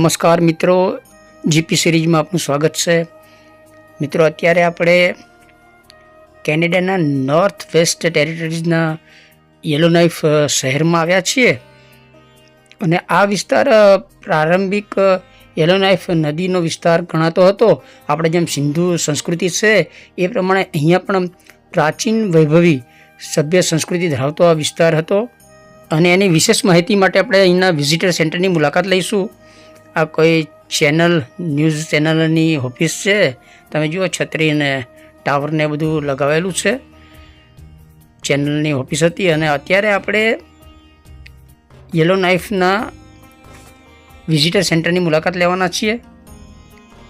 નમસ્કાર મિત્રો જીપી સિરીઝમાં આપનું સ્વાગત છે. મિત્રો, અત્યારે આપણે કેનેડાના નોર્થ વેસ્ટ ટેરિટરીઝના યલોનાઇફ શહેરમાં આવ્યા છીએ. અને આ વિસ્તાર પ્રારંભિક યલોનાઇફ નદીનો વિસ્તાર ગણાતો હતો. આપણે જેમ સિંધુ સંસ્કૃતિ છે, એ પ્રમાણે અહીંયા પણ પ્રાચીન વૈભવી સભ્ય સંસ્કૃતિ ધરાવતો આ વિસ્તાર હતો. અને એની વિશેષ માહિતી માટે આપણે અહીંના વિઝિટર સેન્ટરની મુલાકાત લઈશું. આ કોઈ ચેનલ, ન્યૂઝ ચેનલની ઓફિસ છે. તમે જુઓ, છત્રીને ટાવરને બધું લગાવેલું છે. ચેનલની ઓફિસ હતી અને અત્યારે આપણે યલો નાઇફના વિઝિટર સેન્ટરની મુલાકાત લેવાના છીએ.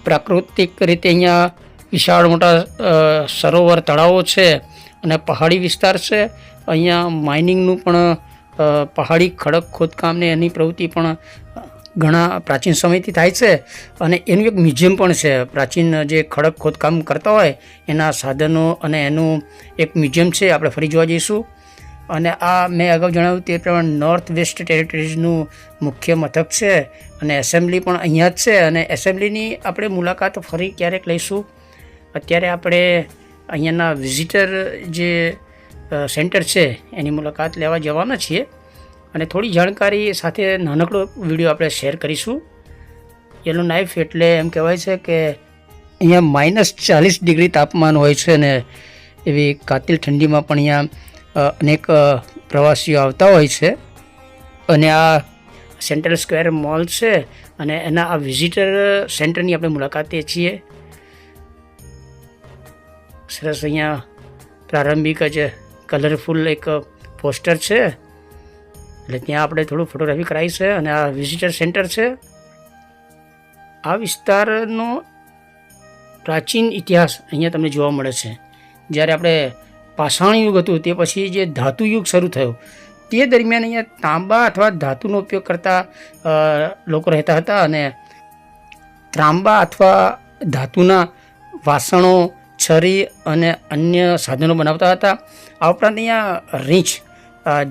પ્રાકૃતિક રીતે અહીંયા વિશાળ મોટા સરોવર તળાવો છે અને પહાડી વિસ્તાર છે. અહીંયા માઇનિંગનું પણ પહાડી ખડક ખોદકામને એની પ્રવૃત્તિ પણ ઘણા પ્રાચીન સમયથી થાય છે અને એનું એક મ્યુઝિયમ પણ છે. પ્રાચીન જે ખડક ખોદકામ કરતા હોય એના સાધનો અને એનું એક મ્યુઝિયમ છે, આપણે ફરી જોવા જઈશું. અને આ મેં અગાઉ જણાવ્યું તે પ્રમાણે નોર્થ વેસ્ટ ટેરિટરીઝનું મુખ્ય મથક છે અને એસેમ્બલી પણ અહીંયા જ છે અને એસેમ્બલીની આપણે મુલાકાત ફરી ક્યારેક લઈશું. અત્યારે આપણે અહીંયાના વિઝિટર જે સેન્ટર છે એની મુલાકાત લેવા જવાના છીએ. અને થોડી જાણકારી સાથે નાનકડો વીડિયો આપણે શેર કરીશું. યલો નાઇફ એટલે એમ કહેવાય છે કે અહીંયા માઇનસ ચાલીસ ડિગ્રી તાપમાન હોય છે ને એવી કાતિલ ઠંડીમાં પણ અહીંયા અનેક પ્રવાસીઓ આવતા હોય છે. અને આ સેન્ટ્રલ સ્ક્વેર મોલ છે અને એના આ વિઝિટર સેન્ટરની આપણે મુલાકાતે છીએ. સરસ અહીંયા પ્રારંભિક જ કલરફુલ એક પોસ્ટર છે. એટલે ત્યાં આપણે થોડું ફોટોગ્રાફી કરાવી છે અને આ વિઝિટર સેન્ટર છે. આ વિસ્તારનો પ્રાચીન ઇતિહાસ અહીંયા તમને જોવા મળે છે. જ્યારે આપણે પાષાણ યુગ હતું તે પછી જે ધાતુ યુગ શરૂ થયો, તે દરમિયાન અહીંયા તાંબા અથવા ધાતુનો ઉપયોગ કરતા લોકો રહેતા હતા અને ત્રાંબા અથવા ધાતુના વાસણો, છરી અને અન્ય સાધનો બનાવતા હતા. આ ઉપરાંત અહીંયા રીંછ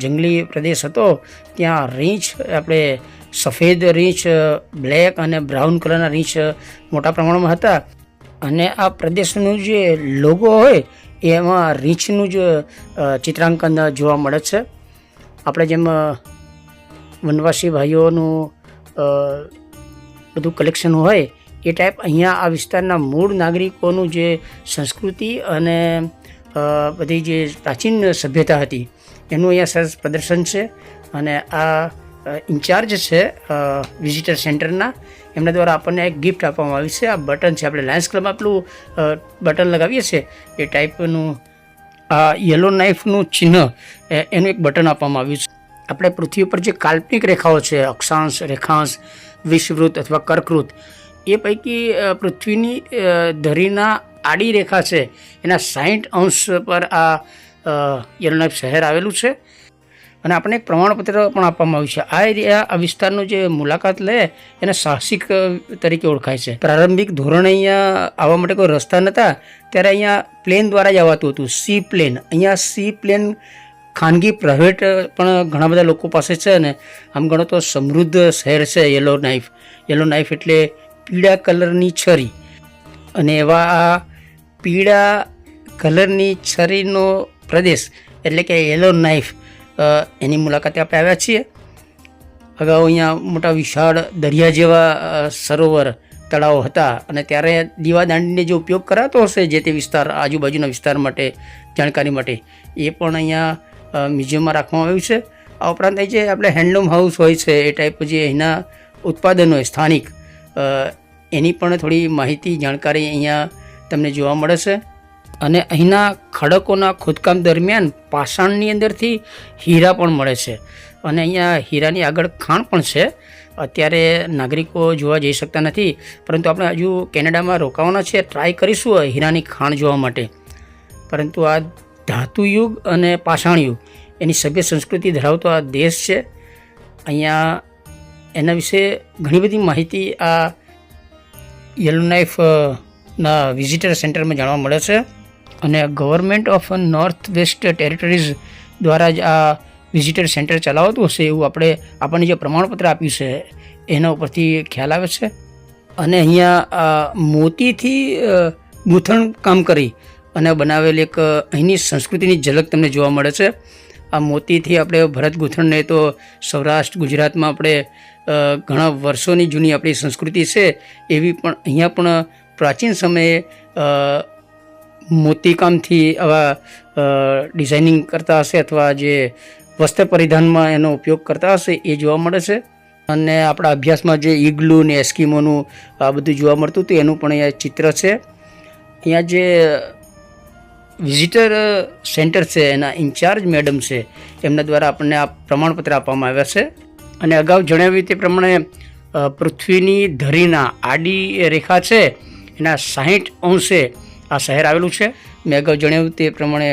જંગલી પ્રદેશ હતો, ત્યાં રીંછ, આપણે સફેદ રીંછ, બ્લેક અને બ્રાઉન કલરના રીંછ મોટા પ્રમાણમાં હતા. અને આ પ્રદેશનું જે લોગો હોય, એમાં રીંછનું જ ચિત્રાંકન જોવા મળે છે. આપણે જેમ વનવાસી ભાઈઓનું બધું કલેક્શન હોય, એ ટાઈપ અહીંયા આ વિસ્તારના મૂળ નાગરિકોનું જે સંસ્કૃતિ અને બધી જે પ્રાચીન સભ્યતા હતી એનું અહીંયા સરસ પ્રદર્શન છે અને આ ઇન્ચાર્જ છે વિઝિટર સેન્ટરના એમના દ્વારા આપણને એક ગિફ્ટ આપવામાં આવી છે. આ બટન છે, આપણે લાયન્સ ક્લબમાં આપણું બટન લગાવીએ છીએ. એ ટાઈપનું આ યલો નાઇફનું ચિહ્ન એનું એક બટન આપવામાં આવ્યું છે. આપણે પૃથ્વી ઉપર જે કાલ્પનિક રેખાઓ છે, અક્ષાંશ, રેખાંશ વિષવૃત અથવા કર્કવૃત એ પૈકી પૃથ્વીની ધરીના આડી રેખા છે. એના સાહીઠ અંશ પર આ અ, યલોનાઇફ શહેર આવેલું છે. અને આપણને એક પ્રમાણપત્ર પણ આપવામાં આવ્યું છે. આ એરિયા આ વિસ્તારનો જે મુલાકાત લે એને સાહસિક તરીકે ઓળખાય છે. પ્રારંભિક ધોરણે અહીંયા આવવા માટે કોઈ રસ્તા નહોતા ત્યારે અહીંયા પ્લેન દ્વારા જ આવતું હતું. Seaplane. અહીંયા સી પ્લેન ખાનગી પ્રાઇવેટ પણ ઘણા બધા લોકો પાસે છે ને આમ ગણો તો સમૃદ્ધ શહેર છે યલો નાઇફ. યલો નાઇફ એટલે પીળા કલરની છરી. અને એવા આ પીળા કલરની છરીનો પ્રદેશ, એટલે કે યલો નાઇફ એની મુલાકાતે આપણે આવ્યા છીએ. અગાઉ અહીંયા મોટા વિશાળ દરિયા જેવા સરોવર તળાવ હતા અને ત્યારે દીવાદાંડીને જે ઉપયોગ કરાતો હશે જે તે વિસ્તાર, આજુબાજુના વિસ્તાર માટે, જાણકારી માટે, એ પણ અહીંયા મ્યુઝિયમમાં રાખવામાં આવ્યું છે. આ ઉપરાંત અહીં જે આપણે હેન્ડલૂમ હાઉસ હોય છે, એ ટાઈપ જે અહીંના ઉત્પાદનો સ્થાનિક એની પણ થોડી માહિતી, જાણકારી અહીંયા તમને જોવા મળે છે. અને અહીંના ખડકોના ખોદકામ દરમિયાન પાષાણની અંદરથી હીરા પણ મળે છે. અને અહીંયા હીરાની આગળ ખાણ પણ છે. અત્યારે નાગરિકો જોવા જઈ શકતા નથી, પરંતુ આપણે હજુ કેનેડામાં રોકાવાના છે. ટ્રાય કરીશું હીરાની ખાણ જોવા માટે. પરંતુ આ ધાતુ યુગ અને પાષાણ યુગ, એની સભ્ય સંસ્કૃતિ ધરાવતો આ દેશ છે. અહીંયા એના વિશે ઘણી બધી માહિતી આ યલો નાઇફના વિઝિટર સેન્ટરમાં જાણવા મળે છે. અને government of North West Territories દ્વારા જ આ વિઝિટર સેન્ટર ચલાવતું હશે એવું આપણે આપણને જે પ્રમાણપત્ર આપ્યું છે, એના ઉપરથી ખ્યાલ આવે છે. અને અહીંયા મોતીથી ગૂંથણ કામ કરી અને બનાવેલ એક અહીંની સંસ્કૃતિની ઝલક તમને જોવા મળે છે. આ મોતીથી આપણે ભરત ગૂંથણને તો સૌરાષ્ટ્ર, ગુજરાતમાં આપણે ઘણા વર્ષોની જૂની આપણી સંસ્કૃતિ છે, એવી પણ, અહીંયા પણ પ્રાચીન સમયે મોતીકામથી આવા ડિઝાઇનિંગ કરતા હશે અથવા જે વસ્ત્ર પરિધાનમાં એનો ઉપયોગ કરતા હશે એ જોવા મળે છે. અને આપણા અભ્યાસમાં જે ઈગલુ ને એસ્કીમોનું આ બધું જોવા મળતું હતું, એનું પણ અહીંયા ચિત્ર છે. અહીંયા જે વિઝિટર સેન્ટર છે, એના ઇન્ચાર્જ મેડમ છે, એમના દ્વારા આપણને આ પ્રમાણપત્ર આપવામાં આવ્યા છે. અને અગાઉ જણાવ્યું તે પ્રમાણે પૃથ્વીની ધરીના આડી રેખા છે, એના સાહીઠ અંશે આ શહેર આવેલું છે? મેં અગાઉ જણાવ્યું તે પ્રમાણે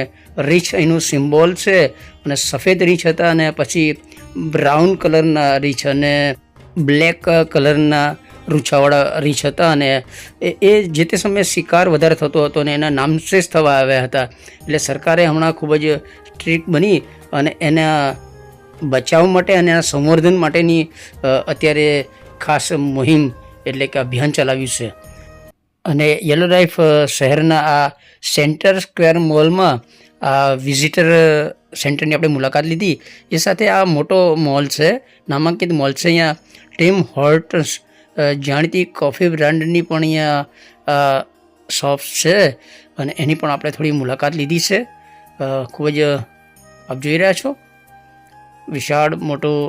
રીછ અહીંનું સિમ્બોલ છે અને સફેદ રીછ હતા અને પછી બ્રાઉન કલરના રીછ અને બ્લેક કલરના રૂછાવાળા રીછ હતા અને એ જે તે સમયે શિકાર વધારે થતો હતો અને એના નામશેષ થવા આવ્યા હતા. એટલે સરકારે હમણાં ખૂબ જ સ્ટ્રીક બની અને એના બચાવ માટે અને એના સંવર્ધન માટેની અત્યારે ખાસ મુહિમ એટલે કે અભિયાન ચલાવ્યું છે. અને યલો લાઈફ શહેરના આ સેન્ટર સ્ક્વેર મોલમાં આ વિઝિટર સેન્ટરની આપણે મુલાકાત લીધી. એ સાથે આ મોટો મોલ છે, નામાંકિત મોલ છે. અહીંયા ટીમ હોર્ટન્સ જાણીતી કોફી બ્રાન્ડની પણ અહીંયા શોપ્સ છે. અને એની પણ આપણે થોડી મુલાકાત લીધી છે. ખૂબ જ આપ જોઈ રહ્યા છો. વિશાળ મોટું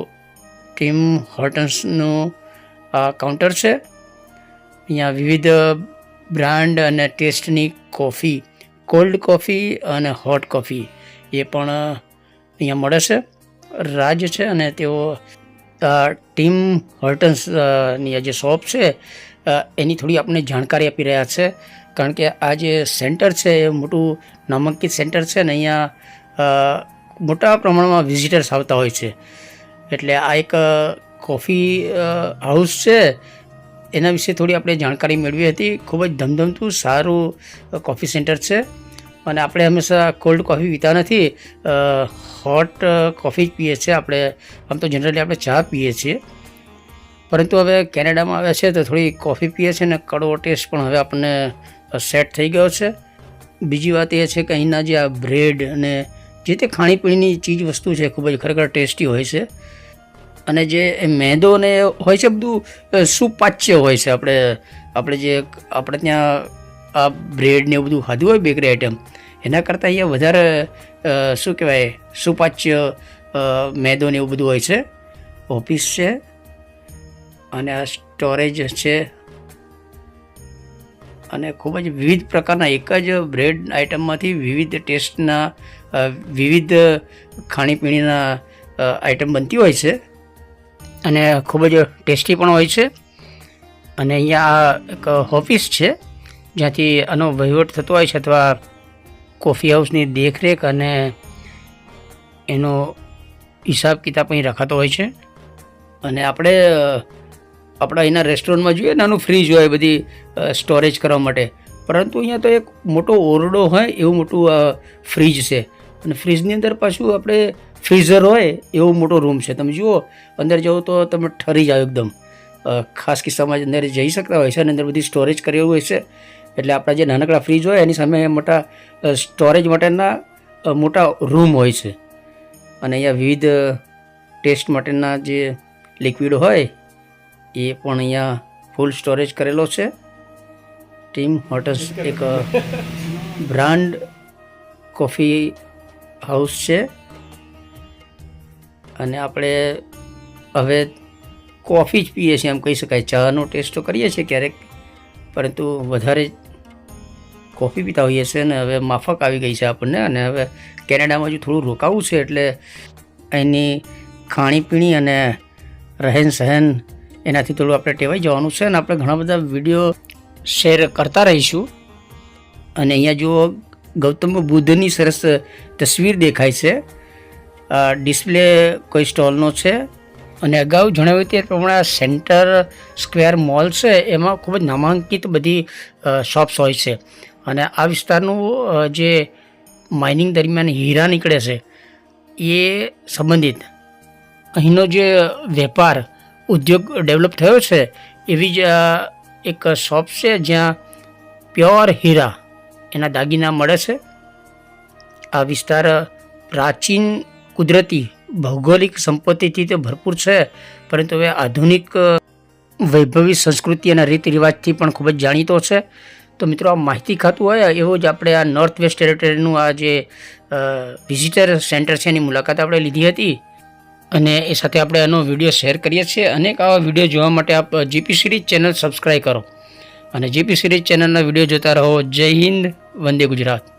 ટીમ હોર્ટન્સનું કાઉન્ટર છે. અહીંયા વિવિધ બ્રાન્ડ અને ટેસ્ટની કોફી, કોલ્ડ કોફી અને હોટ કોફી એ પણ અહીંયા મળે છે. રાજ છે અને તેઓ ટીમ હોર્ટન્સની આ જે શોપ છે એની થોડી આપણને જાણકારી આપી રહ્યા છે. કારણ કે આ જે સેન્ટર છે એ મોટું નામાંકિત સેન્ટર છે ને અહીંયા મોટા પ્રમાણમાં વિઝિટર્સ આવતા હોય છે. એટલે આ એક કોફી હાઉસ છે એના વિશે થોડી આપણે જાણકારી મેળવી હતી. ખૂબ જ ધમધમતું, સારું કોફી સેન્ટર છે. અને આપણે હંમેશા કોલ્ડ કોફી પીતા નથી. હોટ કોફી જ પીએ છીએ આપણે. આમ તો જનરલી આપણે ચા પીએ છીએ. પરંતુ હવે કેનેડામાં આવ્યા છે તો થોડી કોફી પીએ છીએ અને કડવો ટેસ્ટ પણ હવે આપણને સેટ થઈ ગયો છે. બીજી વાત એ છે કે અહીંના જે આ બ્રેડ અને જે તે ખાણીપીણીની ચીજ વસ્તુ છે ખૂબ જ ખરેખર ટેસ્ટી હોય છે. અને જે મેંદો ને હોય છે બધું સુપાચ્ય હોય છે. આપણે આપણે જે, આપણે ત્યાં આ બ્રેડ ને બધું ખાધું હોય બેકરી આઈટમ એના કરતાં અહીંયા વધારે શું કહેવાય, સુપાચ્ય મેંદો ને એવું બધું હોય છે. ઓફિસ છે અને આ સ્ટોરેજ છે. અને ખૂબ જ વિવિધ પ્રકારના, એક જ બ્રેડ આઇટમમાંથી વિવિધ ટેસ્ટના વિવિધ ખાણીપીણીના આઇટમ બનતી હોય છે. અને ખૂબ જ ટેસ્ટી પણ હોય છે. અને અહીંયા આ એક ઓફિસ છે, જ્યાંથી આનો વહીવટ થતો હોય છે અથવા કોફી હાઉસની દેખરેખ અને એનો હિસાબ કિતાબ અહીં રખાતો હોય છે. અને આપણે, આપણા અહીંના રેસ્ટોરન્ટમાં જોઈએ, નાનું ફ્રીજ હોય બધી સ્ટોરેજ કરવા માટે. પરંતુ અહીંયા તો એક મોટો ઓરડો હોય, એવું મોટું ફ્રીજ છે. અને ફ્રીજની અંદર પાછું આપણે ફ્રીઝર હોય એવો મોટો રૂમ છે. તમે જુઓ, અંદર જાઓ તો તમે ઠરી જાઓ એકદમ. ખાસ કિસ્સામાં અંદર જઈ શકતા હોય છે અને અંદર બધી સ્ટોરેજ કરેલું હોય છે. એટલે આપણા જે નાનકડા ફ્રીજ હોય એની સામે મોટા સ્ટોરેજ માટેના મોટા રૂમ હોય છે. અને અહીંયા વિવિધ ટેસ્ટ માટેના જે લિક્વિડ હોય એ પણ અહીંયા ફૂલ સ્ટોરેજ કરેલો છે. ટીમ હોટલ્સ એક બ્રાન્ડ કોફી હાઉસ છે. અને આપણે હવે કોફી જ પીએ છીએ એમ કહી શકાય. ચાનો ટેસ્ટ તો કરીએ છીએ ક્યારેક, પરંતુ વધારે કોફી પીતા હોઈએ છીએ અને હવે માફક આવી ગઈ છે આપણને અને હવે કેનેડામાં હજુ થોડું રોકાવું છે એટલે અહીંની ખાણીપીણી અને રહેન સહેન એનાથી થોડું આપણે ટેવાઈ જવાનું છે અને આપણે ઘણા બધા વીડિયો શેર કરતા રહીશું. અને અહીંયા જુઓ ગૌતમ બુદ્ધની સરસ તસવીર દેખાય છે. ડિસ્પ્લે કોઈ સ્ટોલનો છે. અને અગાઉ જણાવ્યું તે પ્રમાણે આ સેન્ટર સ્ક્વેર મોલ છે, એમાં ખૂબ જ નામાંકિત બધી શોપ્સ હોય છે. અને આ વિસ્તારનું જે માઇનિંગ દરમિયાન હીરા નીકળે છે, એ સંબંધિત અહીંનો જે વેપાર, ઉદ્યોગ ડેવલપ થયો છે, એવી જ એક શોપ છે જ્યાં પ્યોર હીરા એના દાગીના મળે છે. આ વિસ્તાર પ્રાચીન કુદરતી ભૌગોલિક સંપત્તિથી તો ભરપૂર છે, પરંતુ હવે આધુનિક વૈભવી સંસ્કૃતિ અને રીત રિવાજથી પણ ખૂબ જ જાણીતો છે. તો મિત્રો, આ માહિતી ખાતું હોય, એવું જ આપણે આ નોર્થ વેસ્ટ ટેરેટરીનું આ જે વિઝિટર સેન્ટર છે, એની મુલાકાત આપણે લીધી હતી. અને એ સાથે આપણે એનો વીડિયો શેર કરીએ છીએ. અનેક આવા વીડિયો જોવા માટે આપ જીપી સિરીઝ ચેનલ સબસ્ક્રાઈબ કરો. અને જીપી સિરીઝ ચેનલના વીડિયો જોતા રહો. જય હિન્દ વંદે ગુજરાત.